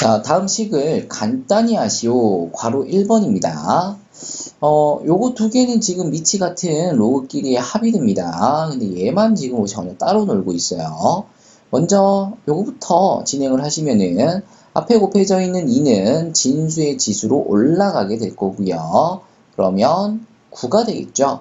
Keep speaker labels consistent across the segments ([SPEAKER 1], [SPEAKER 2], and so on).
[SPEAKER 1] 자, 다음 식을 간단히 하시오. 괄호 1번입니다. 어, 요거 두 개는 지금 미치 같은 로그끼리의 합이 됩니다. 근데 얘만 지금 전혀 따로 놀고 있어요. 먼저 요거부터 진행을 하시면은 앞에 곱해져 있는 2는 진수의 지수로 올라가게 될 거고요. 그러면 9가 되겠죠.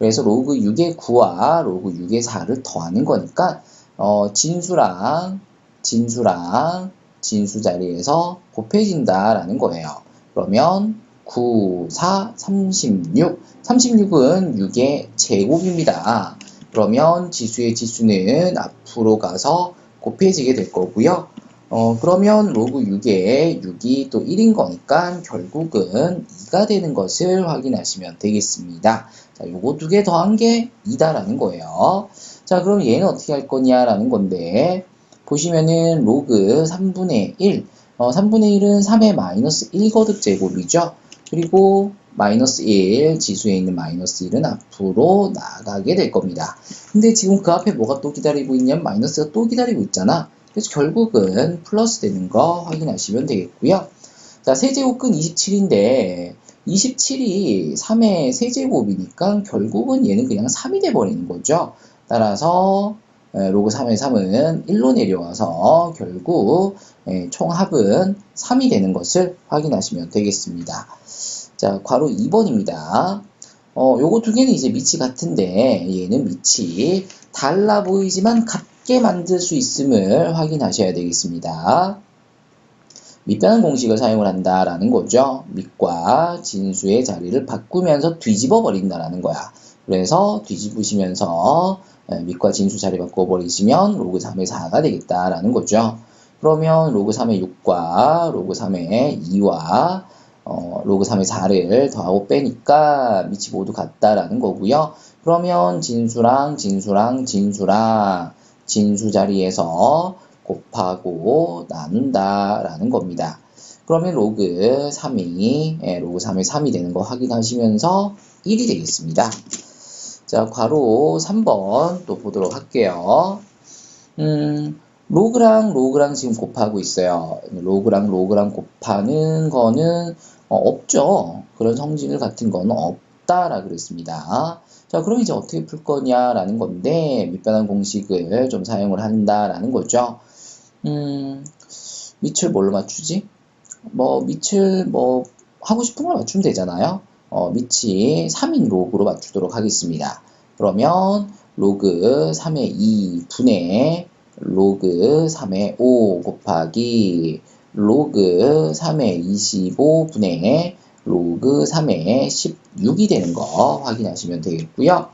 [SPEAKER 1] 그래서 로그 6의 9와 로그 6의 4를 더하는 거니까 어, 진수랑 진수랑 진수 자리에서 곱해진다라는 거예요. 그러면 9, 4, 36. 36은 6의 제곱입니다. 그러면 지수의 지수는 앞으로 가서 곱해지게 될 거고요. 어, 그러면 로그 6에 6이 또 1인 거니까 결국은 2가 되는 것을 확인하시면 되겠습니다. 자, 요거 두 개 더한 게 2다라는 거예요. 자, 그럼 얘는 어떻게 할 거냐라는 건데, 보시면은 로그 3분의 1, 어, 3분의 1은 3의 마이너스 1거듭 제곱이죠. 그리고 마이너스 1, 지수에 있는 마이너스 1은 앞으로 나가게 될 겁니다. 근데 지금 그 앞에 뭐가 또 기다리고 있냐면 마이너스가 또 기다리고 있잖아. 그래서 결국은 플러스 되는 거 확인하시면 되겠고요. 자, 세제곱근 27인데 27이 3의 세제곱이니까 결국은 얘는 그냥 3이 돼버리는 거죠. 따라서 로그 3의 3은 1로 내려와서 결국 총합은 3이 되는 것을 확인하시면 되겠습니다. 자, 괄호 2번입니다. 어, 요거 두 개는 이제 밑이 같은데 얘는 밑이 달라 보이지만 같게 만들 수 있음을 확인하셔야 되겠습니다. 밑변환 공식을 사용을 한다라는 거죠. 밑과 진수의 자리를 바꾸면서 뒤집어 버린다라는 거야. 그래서 뒤집으시면서 밑과 진수 자리 바꿔버리시면 로그 3의 4가 되겠다라는 거죠. 그러면 로그 3의 6과 로그 3의 2와 어, 로그 3의 4를 더하고 빼니까 밑이 모두 같다라는 거고요. 그러면 진수랑 진수랑 진수랑 진수 자리에서 곱하고 나눈다라는 겁니다. 그러면 로그 3이 예, 로그 3의 3이 되는 거 확인하시면서 1이 되겠습니다. 자, 괄호 3번 또 보도록 할게요. 음, 로그랑 로그랑 지금 곱하고 있어요. 로그랑 로그랑 곱하는 거는 어, 없죠. 그런 성질 같은 거는 없다라 그랬습니다. 자, 그럼 이제 어떻게 풀 거냐라는 건데 밑변환 공식을 좀 사용을 한다라는 거죠. 음, 밑을 뭘로 맞추지? 뭐 밑을 뭐 하고 싶은 걸 맞추면 되잖아요. 어, 밑이 3인 로그로 맞추도록 하겠습니다. 그러면 로그 3의 2 분의 로그 3의 5 곱하기 로그 3의 25 분의 로그 3의 16이 되는 거 확인하시면 되겠고요.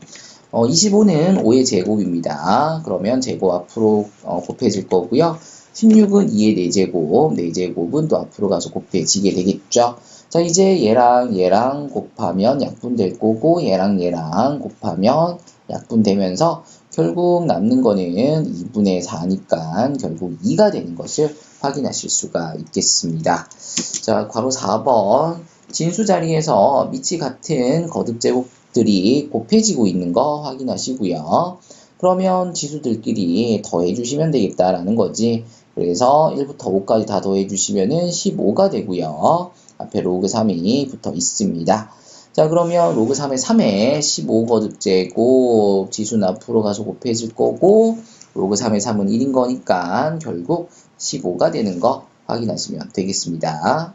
[SPEAKER 1] 어, 25는 5의 제곱입니다. 그러면 제곱 앞으로 어, 곱해질 거고요. 16은 2의 4제곱, 4제곱은 또 앞으로 가서 곱해지게 되겠죠. 자, 이제 얘랑 얘랑 곱하면 약분될 거고, 얘랑 얘랑 곱하면 약분되면서 결국 남는 거는 2분의 4니까 결국 2가 되는 것을 확인하실 수가 있겠습니다. 자, 괄호 4번. 진수 자리에서 밑이 같은 거듭 제곱들이 곱해지고 있는 거 확인하시고요. 그러면 지수들끼리 더해주시면 되겠다라는 거지. 그래서 1부터 5까지 다 더해주시면은 15가 되고요. 앞에 로그 3이 붙어 있습니다. 자 그러면 로그 3의 3에 15거듭제곱 지수는 앞으로 가서 곱해질 거고 로그 3의 3은 1인 거니까 결국 15가 되는 거 확인하시면 되겠습니다.